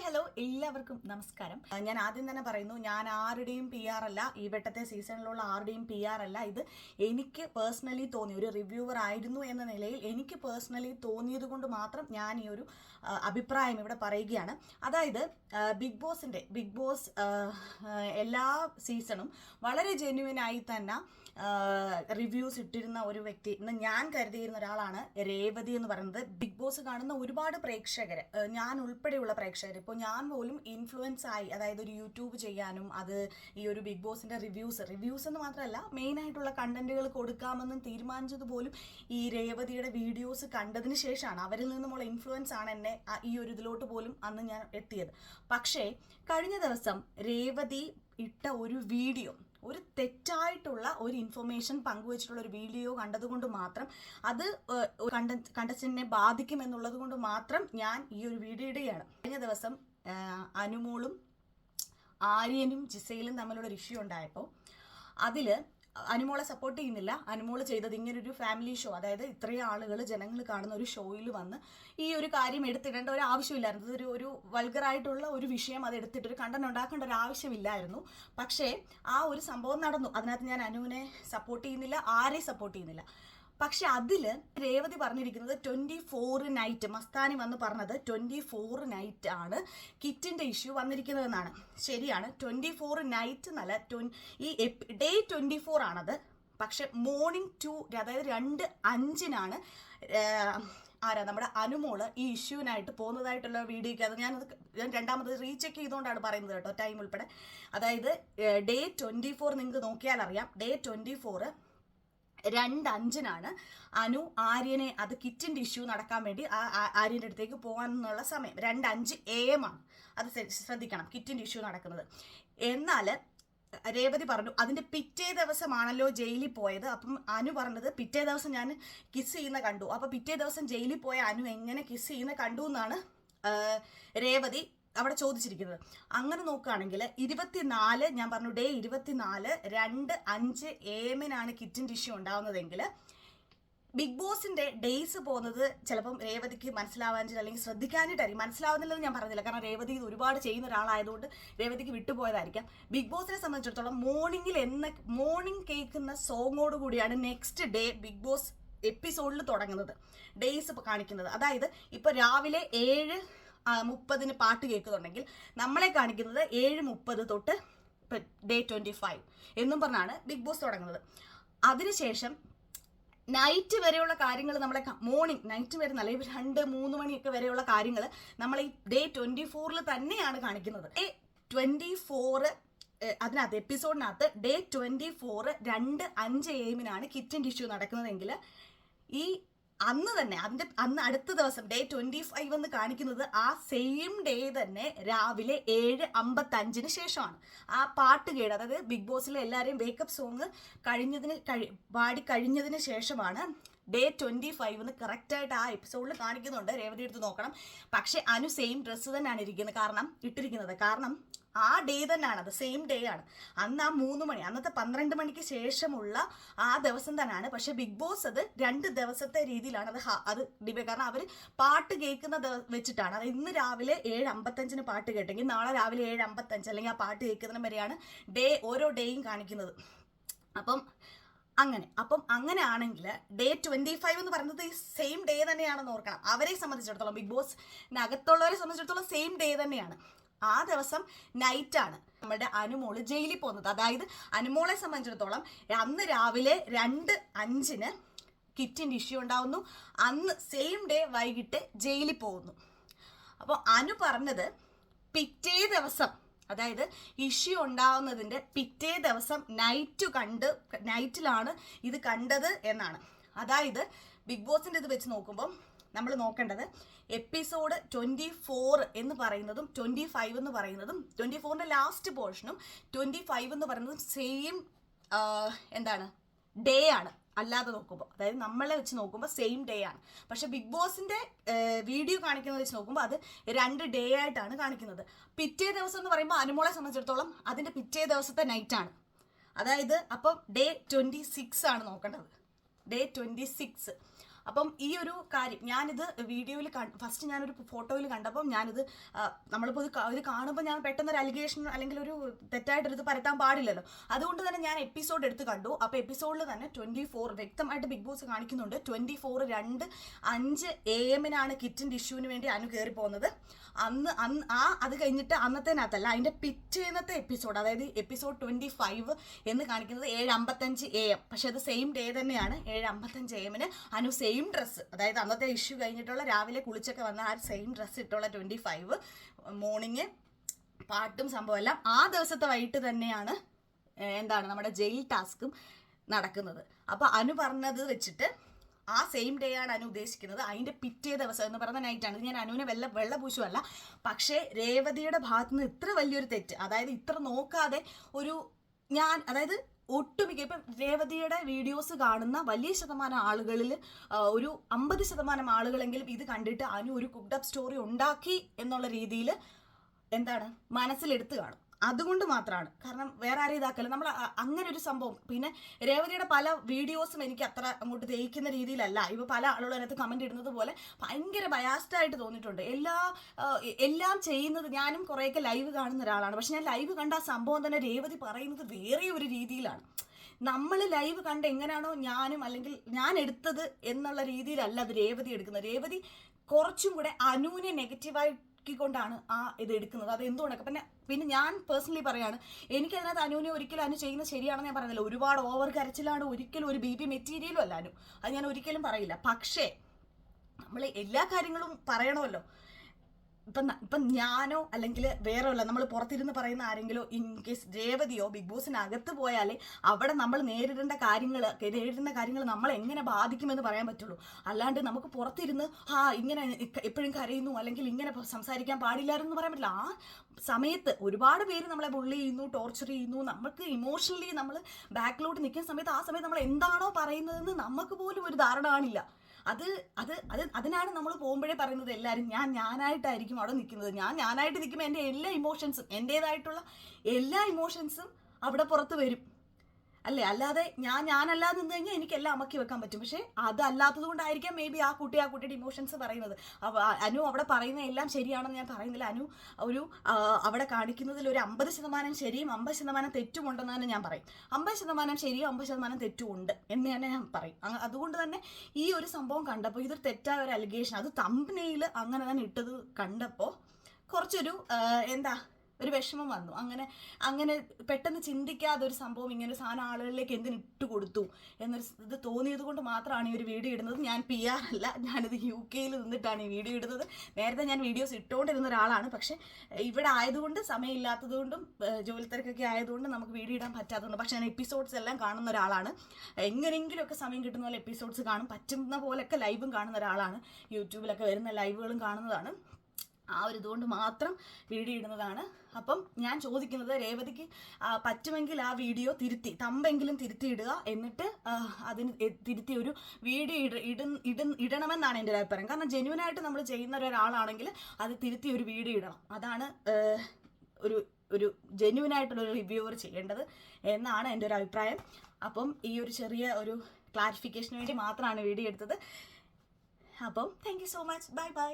Hi hello എല്ലാവർക്കും നമസ്കാരം. ഞാൻ ആദ്യം തന്നെ പറയുന്നു ഞാൻ ആരുടെയും പി ആർ അല്ല. ഈ വെട്ടത്തെ സീസണിലുള്ള ആരുടെയും പി ആർ അല്ല. ഇത് എനിക്ക് പേഴ്സണലി തോന്നി ഒരു റിവ്യൂവർ ആയിരുന്നു എന്ന നിലയിൽ എനിക്ക് പേഴ്സണലി തോന്നിയത് കൊണ്ട് മാത്രം ഞാൻ ഈ ഒരു അഭിപ്രായം ഇവിടെ പറയുകയാണ്. അതായത് ബിഗ് ബോസിന്റെ ബിഗ് ബോസ് എല്ലാ സീസണും വളരെ ജെന്യുവൻ ആയി തന്നെ റിവ്യൂസ് ഇട്ടിരുന്ന ഒരു വ്യക്തി. എന്ന് ഞാൻ കരുതിയിരുന്ന ഒരാളാണ് രേവതി എന്ന് പറയുന്നത്. ബിഗ് ബോസ് കാണുന്ന ഒരുപാട് പ്രേക്ഷകർ ഞാൻ ഉൾപ്പെടെയുള്ള പ്രേക്ഷകർ ഇപ്പോൾ ഞാൻ പോലും ഇൻഫ്ലുവൻസ് ആയി. അതായത് ഒരു യൂട്യൂബ് ചെയ്യാനും അത് ഈ ഒരു ബിഗ് ബോസിന്റെ റിവ്യൂസ് റിവ്യൂസ് എന്ന് മാത്രമല്ല മെയിൻ ആയിട്ടുള്ള കണ്ടന്റുകൾ കൊടുക്കാമെന്ന് തീരുമാനിച്ചത് പോലും ഈ രേവതിയുടെ വീഡിയോസ് കണ്ടതിന് ശേഷമാണ്. അവരിൽ നിന്നുമുള്ള ഇൻഫ്ലുവൻസ് ആണ് എന്നെ ഈ ഒരു ഇതിലോട്ട് പോലും അന്ന് ഞാൻ എത്തിയത്. പക്ഷേ കഴിഞ്ഞ ദിവസം രേവതി ഇട്ട ഒരു വീഡിയോ ഒരു തെറ്റായിട്ടുള്ള ഒരു ഇൻഫർമേഷൻ പങ്കുവച്ചിട്ടുള്ള ഒരു വീഡിയോ കണ്ടതുകൊണ്ട് മാത്രം അത് കണ്ട ബാധിക്കും എന്നുള്ളത് കൊണ്ട് മാത്രം ഞാൻ ഈ ഒരു വീഡിയോ ഇടുകയാണ്. കഴിഞ്ഞ ദിവസം അനുമോളും ആര്യനും ജിസയിലും തമ്മിലുള്ള ഒരു ഇഷ്യൂ ഉണ്ടായപ്പോൾ അതിൽ അനുമോളെ സപ്പോർട്ട് ചെയ്യുന്നില്ല. അനുമോൾ ചെയ്തത് ഇങ്ങനൊരു ഫാമിലി ഷോ അതായത് ഇത്രയും ആളുകൾ ജനങ്ങൾ കാണുന്ന ഒരു ഷോയിൽ വന്ന് ഈ ഒരു കാര്യം എടുത്തിടേണ്ട ഒരു ആവശ്യമില്ലായിരുന്നു. ഒരു ഒരു വൾഗറായിട്ടുള്ള ഒരു വിഷയം അത് എടുത്തിട്ട് ഒരു കണ്ടന്റ് ഉണ്ടാക്കേണ്ട ഒരു ആവശ്യമില്ലായിരുന്നു. പക്ഷേ ആ ഒരു സംഭവം നടന്നു. അതിനകത്ത് ഞാൻ അനുവിനെ സപ്പോർട്ട് ചെയ്യുന്നില്ല ആരെയും സപ്പോർട്ട് ചെയ്യുന്നില്ല. പക്ഷെ അതിൽ രേവതി പറഞ്ഞിരിക്കുന്നത് ട്വന്റി ഫോർ നൈറ്റ് മസ്താനി വന്ന് പറഞ്ഞത് ട്വന്റി ഫോർ നൈറ്റ് ആണ്. കിറ്റിന്റെ ഇഷ്യൂ വന്നിരിക്കുന്നതെന്നാണ്. ശരിയാണ്. ട്വന്റി ഫോർ നൈറ്റ് എന്നല്ല ട്വൻ- ഈ ഡേ ട്വന്റി ഫോർ ആണത്. പക്ഷെ മോർണിംഗ് ടു അതായത് രണ്ട് അഞ്ചിനാണ് ആരാ നമ്മുടെ അനുമോൾ ഈ ഇഷ്യൂവിനായിട്ട് പോകുന്നതായിട്ടുള്ള വീഡിയോയ്ക്ക് അത് ഞാനത് ഞാൻ രണ്ടാമത് റീചെക്ക് ചെയ്തുകൊണ്ടാണ് പറയുന്നത് കേട്ടോ ടൈം ഉൾപ്പെടെ. അതായത് ഡേ ട്വന്റി ഫോർ നിങ്ങൾക്ക് നോക്കിയാൽ അറിയാം ഡേ ട്വന്റി ഫോർ രണ്ട് അഞ്ചിനാണ് അനു ആര്യനെ അത് കിറ്റിന്റെ ഇഷ്യൂ നടക്കാൻ വേണ്ടി ആ ആര്യന്റെ അടുത്തേക്ക് പോകാനുള്ള സമയം രണ്ട് അഞ്ച് എ എം ആണ്. അത് ശ്ര- ശ്രദ്ധിക്കണം. കിറ്റിന്റെ ഇഷ്യൂ നടക്കുന്നത്. എന്നാൽ രേവതി പറഞ്ഞു അതിന്റെ പിറ്റേ ദിവസമാണല്ലോ ജയിലിൽ പോയത്. അപ്പം അനു പറഞ്ഞത് പിറ്റേ ദിവസം ഞാൻ കിസ് ചെയ്യുന്ന കണ്ടു. അപ്പൊ പിറ്റേ ദിവസം ജയിലിൽ പോയ അനു എങ്ങനെ കിസ് ചെയ്യുന്ന കണ്ടു എന്നാണ് രേവതി അവിടെ ചോദിച്ചിരിക്കുന്നത്. അങ്ങനെ നോക്കുകയാണെങ്കിൽ ഇരുപത്തിനാല് ഞാൻ പറഞ്ഞു ഡേ ഇരുപത്തിനാല് രണ്ട് അഞ്ച് എമ്മിനാണ് കിറ്റിന്റെ ഇഷ്യൂ ഉണ്ടാവുന്നതെങ്കിൽ ബിഗ് ബോസിന്റെ ഡേയ്സ് പോകുന്നത് ചിലപ്പം രേവതിക്ക് മനസ്സിലാവാനായിട്ട് അല്ലെങ്കിൽ ശ്രദ്ധിക്കാനായിട്ടായിരിക്കും മനസ്സിലാവുന്നില്ലെന്ന് ഞാൻ പറഞ്ഞില്ല. കാരണം രേവതി ഇത് ഒരുപാട് ചെയ്യുന്ന ഒരാളായതുകൊണ്ട് രേവതിക്ക് വിട്ടുപോയതായിരിക്കാം. ബിഗ് ബോസിനെ സംബന്ധിച്ചിടത്തോളം മോർണിംഗിൽ എന്ന മോർണിംഗ് കേൾക്കുന്ന സോങ്ങോട് കൂടിയാണ് നെക്സ്റ്റ് ഡേ ബിഗ് ബോസ് എപ്പിസോഡിൽ തുടങ്ങുന്നത്. ഡേയ്സ് കാണിക്കുന്നത്. അതായത് ഇപ്പോൾ രാവിലെ ഏഴ് മുപ്പതിന് പാട്ട് കേൾക്കുന്നുണ്ടെങ്കിൽ നമ്മളെ കാണിക്കുന്നത് ഏഴ് മുപ്പത് തൊട്ട് ഡേ ട്വന്റി ഫൈവ് എന്നും പറഞ്ഞാണ് ബിഗ് ബോസ് തുടങ്ങുന്നത്. അതിനുശേഷം നൈറ്റ് വരെയുള്ള കാര്യങ്ങൾ നമ്മളെ മോർണിംഗ് നൈറ്റ് വരെ നല്ല രണ്ട് മൂന്ന് മണിയൊക്കെ വരെയുള്ള കാര്യങ്ങൾ നമ്മൾ ഈ ഡേ ട്വന്റി ഫോറിൽ തന്നെയാണ് കാണിക്കുന്നത്. ഡേ ട്വന്റി ഫോറ് അതിനകത്ത് എപ്പിസോഡിനകത്ത് ഡേ ട്വന്റി ഫോറ് രണ്ട് അഞ്ച് എമ്മിനാണ് കിച്ചൻ ടിഷ്യൂ നടക്കുന്നതെങ്കിൽ ഈ അന്ന് തന്നെ അതിന്റെ അന്ന് അടുത്ത ദിവസം ഡേ ട്വന്റി ഫൈവ് എന്ന് കാണിക്കുന്നത് ആ സെയിം ഡേ തന്നെ രാവിലെ ഏഴ് അമ്പത്തഞ്ചിന് ശേഷമാണ്. ആ പാട്ട് കേട് അതായത് ബിഗ് ബോസിലെ എല്ലാവരെയും വേക്കപ്പ് സോങ് കഴിഞ്ഞതിന് കഴി പാടി കഴിഞ്ഞതിന് ശേഷമാണ് ഡേ ട്വന്റി ഫൈവ് എന്ന് കറക്റ്റായിട്ട് ആ എപ്പിസോഡിൽ കാണിക്കുന്നുണ്ട്. രേവതി എടുത്ത് നോക്കണം. പക്ഷെ അനു സെയിം ഡ്രസ്സ് തന്നെയാണ് ഇരിക്കുന്നത്. കാരണം ഇട്ടിരിക്കുന്നത്. കാരണം ആ ഡേ തന്നെയാണ് അത് സെയിം ഡേ ആണ്. അന്ന് ആ മൂന്ന് മണി അന്നത്തെ പന്ത്രണ്ട് മണിക്ക് ശേഷമുള്ള ആ ദിവസം തന്നെയാണ്. പക്ഷെ ബിഗ് ബോസ് അത് രണ്ട് ദിവസത്തെ രീതിയിലാണ് അത് അത് ഡിബേ. കാരണം അവർ പാട്ട് കേൾക്കുന്ന വെച്ചിട്ടാണ്. അത് ഇന്ന് രാവിലെ ഏഴ് അമ്പത്തഞ്ചിന് പാട്ട് കേട്ടെങ്കിൽ നാളെ രാവിലെ ഏഴ് അമ്പത്തഞ്ച് അല്ലെങ്കിൽ ആ പാട്ട് കേൾക്കുന്നതിന് വരെയാണ് ഡേ ഓരോ ഡേയും കാണിക്കുന്നത്. അപ്പം അങ്ങനെ അപ്പം അങ്ങനെ ആണെങ്കിൽ ഡേ ട്വന്റി ഫൈവ് എന്ന് പറയുന്നത് ഈ സെയിം ഡേ തന്നെയാണെന്ന് ഓർക്കണം. അവരെ സംബന്ധിച്ചിടത്തോളം ബിഗ് ബോസിനകത്തുള്ളവരെ സംബന്ധിച്ചിടത്തോളം സെയിം ഡേ തന്നെയാണ്. ആ ദിവസം നൈറ്റ് ആണ്. നമ്മുടെ അനുമോൾ ജയിലിൽ പോകുന്നത്. അതായത് അനുമോളെ സംബന്ധിച്ചിടത്തോളം അന്ന് രാവിലെ രണ്ട് അഞ്ചിന് കിറ്റിന്റെ ഇഷ്യൂ ഉണ്ടാവുന്നു. അന്ന് സെയിം ഡേ വൈകിട്ട് ജയിലിൽ പോകുന്നു. അപ്പോൾ അനു പറഞ്ഞത് പിറ്റേ ദിവസം അതായത് ഇഷ്യൂ ഉണ്ടാവുന്നതിന്റെ പിറ്റേ ദിവസം നൈറ്റ് കണ്ട് നൈറ്റിലാണ് ഇത് കണ്ടത് എന്നാണ്. അതായത് ബിഗ് ബോസിന്റെ ഇത് വെച്ച് നോക്കുമ്പം നമ്മൾ നോക്കേണ്ടത് എപ്പിസോഡ് ട്വന്റി ഫോർ എന്ന് പറയുന്നതും ട്വന്റി ഫൈവ് എന്ന് പറയുന്നതും ട്വന്റി ഫോറിന്റെ ലാസ്റ്റ് പോർഷനും ട്വന്റി ഫൈവ് എന്ന് പറയുന്നതും സെയിം എന്താണ് ഡേ ആണ്. അല്ലാതെ നോക്കുമ്പോൾ അതായത് നമ്മളെ വെച്ച് നോക്കുമ്പോൾ സെയിം ഡേ ആണ്. പക്ഷെ ബിഗ് ബോസിന്റെ വീഡിയോ കാണിക്കുന്നത് വെച്ച് നോക്കുമ്പോൾ അത് രണ്ട് ഡേ ആയിട്ടാണ് കാണിക്കുന്നത്. പിറ്റേ ദിവസം എന്ന് പറയുമ്പോൾ അനുമോളെ സംബന്ധിച്ചിടത്തോളം അതിന്റെ പിറ്റേ ദിവസത്തെ നൈറ്റ് ആണ്. അതായത് അപ്പം ഡേ ട്വന്റി സിക്സ് ആണ് നോക്കേണ്ടത്. ഡേ ട്വന്റി സിക്സ് അപ്പം ഈ ഒരു കാര്യം ഞാനിത് വീഡിയോയിൽ ഫസ്റ്റ് ഞാനൊരു ഫോട്ടോയിൽ കണ്ടപ്പം ഞാനിത് നമ്മളിപ്പോൾ ഇത് കാണുമ്പോൾ ഞാൻ പെട്ടെന്ന് ഒരു അലിഗേഷൻ അല്ലെങ്കിൽ ഒരു തെറ്റായിട്ടൊരു ഇത് പരത്താൻ പാടില്ലല്ലോ. അതുകൊണ്ട് തന്നെ ഞാൻ എപ്പിസോഡ് എടുത്ത് കണ്ടു. അപ്പോൾ എപ്പിസോഡിൽ തന്നെ ട്വന്റി ഫോർ വ്യക്തമായിട്ട് ബിഗ് ബോസ് കാണിക്കുന്നുണ്ട്. ട്വന്റി ഫോർ രണ്ട് അഞ്ച് എ എമ്മിനാണ് കിറ്റിന്റെ ഇഷ്യൂവിന് വേണ്ടി അനു കയറി പോകുന്നത്. അന്ന് അന്ന് ആ അത് കഴിഞ്ഞിട്ട് അന്നത്തേനകത്തല്ല അതിന്റെ പിറ്റേന്നത്തെ എപ്പിസോഡ് അതായത് എപ്പിസോഡ് ട്വന്റി ഫൈവ് എന്ന് കാണിക്കുന്നത് ഏഴ് അമ്പത്തഞ്ച് എ എം പക്ഷേ അത് സെയിം ഡേ തന്നെയാണ്. ഏഴ് അമ്പത്തഞ്ച് എ എമ്മിന് അനു സെയിം ഡ്രസ്സ് അതായത് അന്നത്തെ ഇഷ്യൂ കഴിഞ്ഞിട്ടുള്ള രാവിലെ കുളിച്ചൊക്കെ വന്ന ആ സെയിം ഡ്രസ്സ് ഇട്ടുള്ള ട്വന്റി ഫൈവ് മോർണിംഗ് പാട്ടും സംഭവമെല്ലാം ആ ദിവസത്തെ വൈകിട്ട് തന്നെയാണ് എന്താണ് നമ്മുടെ ജയിൽ ടാസ്കും നടക്കുന്നത്. അപ്പോൾ അനു പറഞ്ഞത് വെച്ചിട്ട് ആ സെയിം ഡേ ആണ് അനു ഉദ്ദേശിക്കുന്നത്. അതിന്റെ പിറ്റേ ദിവസം എന്ന് പറഞ്ഞ നൈറ്റാണ് ഇത് ഞാൻ അനുവിനെ വെള്ള വെള്ള പൂശുമല്ല പക്ഷേ രേവതിയുടെ ഭാഗത്ത് നിന്ന് ഇത്ര വലിയൊരു തെറ്റ് അതായത് ഇത്ര നോക്കാതെ ഒരു ഞാൻ അതായത് ഒട്ടുമിക്ക ഇപ്പം രേവതിയുടെ വീഡിയോസ് കാണുന്ന വലിയ ശതമാനം ആളുകളിൽ ഒരു അമ്പത് ശതമാനം ആളുകളെങ്കിലും ഇത് കണ്ടിട്ട് അനു ഒരു കുക്ഡപ്പ് സ്റ്റോറി ഉണ്ടാക്കി എന്നുള്ള രീതിയിൽ എന്താണ് മനസ്സിലെടുത്ത് കാണും. അതുകൊണ്ട് മാത്രമാണ് കാരണം വേറെ ആരും ഇതാക്കല്ല. നമ്മൾ അങ്ങനെ ഒരു സംഭവം. പിന്നെ രേവതിയുടെ പല വീഡിയോസും എനിക്ക് അത്ര അങ്ങോട്ട് ദഹിക്കുന്ന രീതിയിലല്ല. ഇവ പല ആളുകളും അതിനകത്ത് കമന്റ് ഇടുന്നത് പോലെ ഭയങ്കര ബയാസ്ഡ് ആയിട്ട് തോന്നിയിട്ടുണ്ട്. എല്ലാ എല്ലാം ചെയ്യുന്നത് ഞാനും കുറേയൊക്കെ ലൈവ് കാണുന്ന ഒരാളാണ്. പക്ഷെ ഞാൻ ലൈവ് കണ്ട ആ സംഭവം തന്നെ രേവതി പറയുന്നത് വേറെ ഒരു രീതിയിലാണ്. നമ്മൾ ലൈവ് കണ്ട് എങ്ങനെയാണോ ഞാനും അല്ലെങ്കിൽ ഞാൻ എടുത്തത് എന്നുള്ള രീതിയിലല്ല അത് രേവതി എടുക്കുന്നത്. രേവതി കുറച്ചും കൂടെ അനുവിനെ നെഗറ്റീവാക്കിക്കൊണ്ടാണ് ആ ഇത് എടുക്കുന്നത്. അത് എന്തുകൊണ്ടൊക്കെ പിന്നെ പിന്നെ ഞാൻ പേഴ്സണലി പറയാണ് എനിക്കതിനകത്ത് അനുവിനെ ഒരിക്കലും അനു ചെയ്യുന്നത് ശരിയാണെന്ന് ഞാൻ പറയുന്നില്ല. ഒരുപാട് ഓവർ കരച്ചിലാണ് ഒരിക്കലും ഒരു ബി പി മെറ്റീരിയലും അല്ല അനു. അത് ഞാൻ ഒരിക്കലും പറയില്ല. പക്ഷേ നമ്മൾ എല്ലാ കാര്യങ്ങളും പറയണമല്ലോ. ഇപ്പം ഇപ്പം ഞാനോ അല്ലെങ്കിൽ വേറെ അല്ല നമ്മൾ പുറത്തിരുന്ന് പറയുന്ന ആരെങ്കിലും ഇൻ കേസ് രേവതിയോ ബിഗ് ബോസിനകത്ത് പോയാലേ അവിടെ നമ്മൾ നേരിടേണ്ട കാര്യങ്ങൾ നേരിടുന്ന കാര്യങ്ങൾ നമ്മൾ എങ്ങനെ ബാധിക്കുമെന്ന് പറയാൻ പറ്റുള്ളൂ. അല്ലാണ്ട് നമുക്ക് പുറത്തിരുന്ന് ആ ഇങ്ങനെ എപ്പോഴും കരയുന്നു അല്ലെങ്കിൽ ഇങ്ങനെ സംസാരിക്കാൻ പാടില്ലായിരുന്നു പറയാൻ പറ്റില്ല. ആ സമയത്ത് ഒരുപാട് പേര് നമ്മളെ ബുള്ളി ചെയ്യുന്നു ടോർച്ചർ ചെയ്യുന്നു. നമുക്ക് ഇമോഷണലി നമ്മൾ ബാക്കിലോട്ട് നിൽക്കുന്ന സമയത്ത് ആ സമയത്ത് നമ്മൾ എന്താണോ പറയുന്നതെന്ന് നമുക്ക് പോലും ഒരു ധാരണ കാണില്ല. അത് അത് അത് അതിനാണ് നമ്മൾ പോകുമ്പോഴേ പറയുന്നത് എല്ലാവരും ഞാൻ ഞാനായിട്ടായിരിക്കും അവിടെ നിൽക്കുന്നത്. ഞാൻ ഞാനായിട്ട് നിൽക്കുമ്പോൾ എന്റെ എല്ലാ ഇമോഷൻസും എന്റേതായിട്ടുള്ള എല്ലാ ഇമോഷൻസും അവിടെ പുറത്ത് വരും. അല്ലേ? അല്ലാതെ ഞാൻ ഞാനല്ലാതെ നിന്ന് കഴിഞ്ഞാൽ എനിക്കെല്ലാം അമക്കി വെക്കാൻ പറ്റും. പക്ഷേ അതല്ലാത്തത് കൊണ്ടായിരിക്കാം മേ ബി ആ കുട്ടി ആ കുട്ടിയുടെ ഇമോഷൻസ് പറയുന്നത്. അനു അവിടെ പറയുന്ന എല്ലാം ശരിയാണെന്ന് ഞാൻ പറയുന്നില്ല. അനു ഒരു അവിടെ കാണിക്കുന്നതിൽ ഒരു അമ്പത് ശതമാനം ശരിയും അമ്പത് ശതമാനം തെറ്റും ഉണ്ടെന്ന് തന്നെ ഞാൻ പറയും. അമ്പത് ശതമാനം ശരിയും അമ്പത് ശതമാനം തെറ്റും ഉണ്ട് എന്ന് തന്നെ ഞാൻ പറയും. അതുകൊണ്ട് തന്നെ ഈ ഒരു സംഭവം കണ്ടപ്പോൾ ഇതൊരു തെറ്റായ ഒരു അലിഗേഷൻ അത് തമ്പനയിൽ അങ്ങനെ തന്നെ ഇട്ടത് കണ്ടപ്പോൾ കുറച്ചൊരു എന്താ ഒരു വിഷമം വന്നു. അങ്ങനെ അങ്ങനെ പെട്ടെന്ന് ചിന്തിക്കാതെ ഒരു സംഭവം ഇങ്ങനെ സാധനം ആളുകളിലേക്ക് എന്തിന് ഇട്ട് കൊടുത്തു എന്നൊരു ഇത് തോന്നിയത് കൊണ്ട് മാത്രമാണ് ഈ ഒരു വീഡിയോ ഇടുന്നത്. ഞാൻ പി ആർ അല്ല. ഞാനിത് യു കെയിൽ നിന്നിട്ടാണ് ഈ വീഡിയോ ഇടുന്നത്. നേരത്തെ ഞാൻ വീഡിയോസ് ഇട്ടുകൊണ്ടിരുന്ന ഒരാളാണ്. പക്ഷേ ഇവിടെ ആയതുകൊണ്ട് സമയമില്ലാത്തതുകൊണ്ടും ജോലി തിരക്കൊക്കെ ആയതുകൊണ്ട് നമുക്ക് വീഡിയോ ഇടാൻ പറ്റാത്തതുകൊണ്ട് പക്ഷേ ഞാൻ എപ്പിസോഡ്സ് എല്ലാം കാണുന്ന ഒരാളാണ്. എങ്ങനെയെങ്കിലുമൊക്കെ സമയം കിട്ടുന്ന പോലെ എപ്പിസോഡ്സ് കാണും. പറ്റുന്ന പോലെയൊക്കെ ലൈവും കാണുന്ന ഒരാളാണ്. യൂട്യൂബിലൊക്കെ വരുന്ന ലൈവുകളും കാണുന്നതാണ്. ആ ഒരു ഇതുകൊണ്ട് മാത്രം വീഡിയോ ഇടുന്നതാണ്. അപ്പം ഞാൻ ചോദിക്കുന്നത് രേവതിക്ക് പറ്റുമെങ്കിൽ ആ വീഡിയോ തിരുത്തി തമ്പെങ്കിലും തിരുത്തിയിടുക എന്നിട്ട് അതിന് തിരുത്തി ഒരു വീഡിയോ ഇട ഇട- ഇട- ഇടണമെന്നാണ് എന്റെ ഒരു അഭിപ്രായം. കാരണം ജെന്യൂനായിട്ട് നമ്മൾ ചെയ്യുന്ന ഒരാളാണെങ്കിൽ അത് തിരുത്തി ഒരു വീഡിയോ ഇടണം. അതാണ് ഒരു ഒരു ജെന്യൂനായിട്ടുള്ള ഒരു റിവ്യൂവർ ചെയ്യേണ്ടത് എന്നാണ് എന്റെ ഒരു അഭിപ്രായം. അപ്പം ഈ ഒരു ചെറിയ ഒരു ക്ലാരിഫിക്കേഷന് വേണ്ടി മാത്രമാണ് വീഡിയോ എടുത്തത്. അപ്പം thank so much bye bye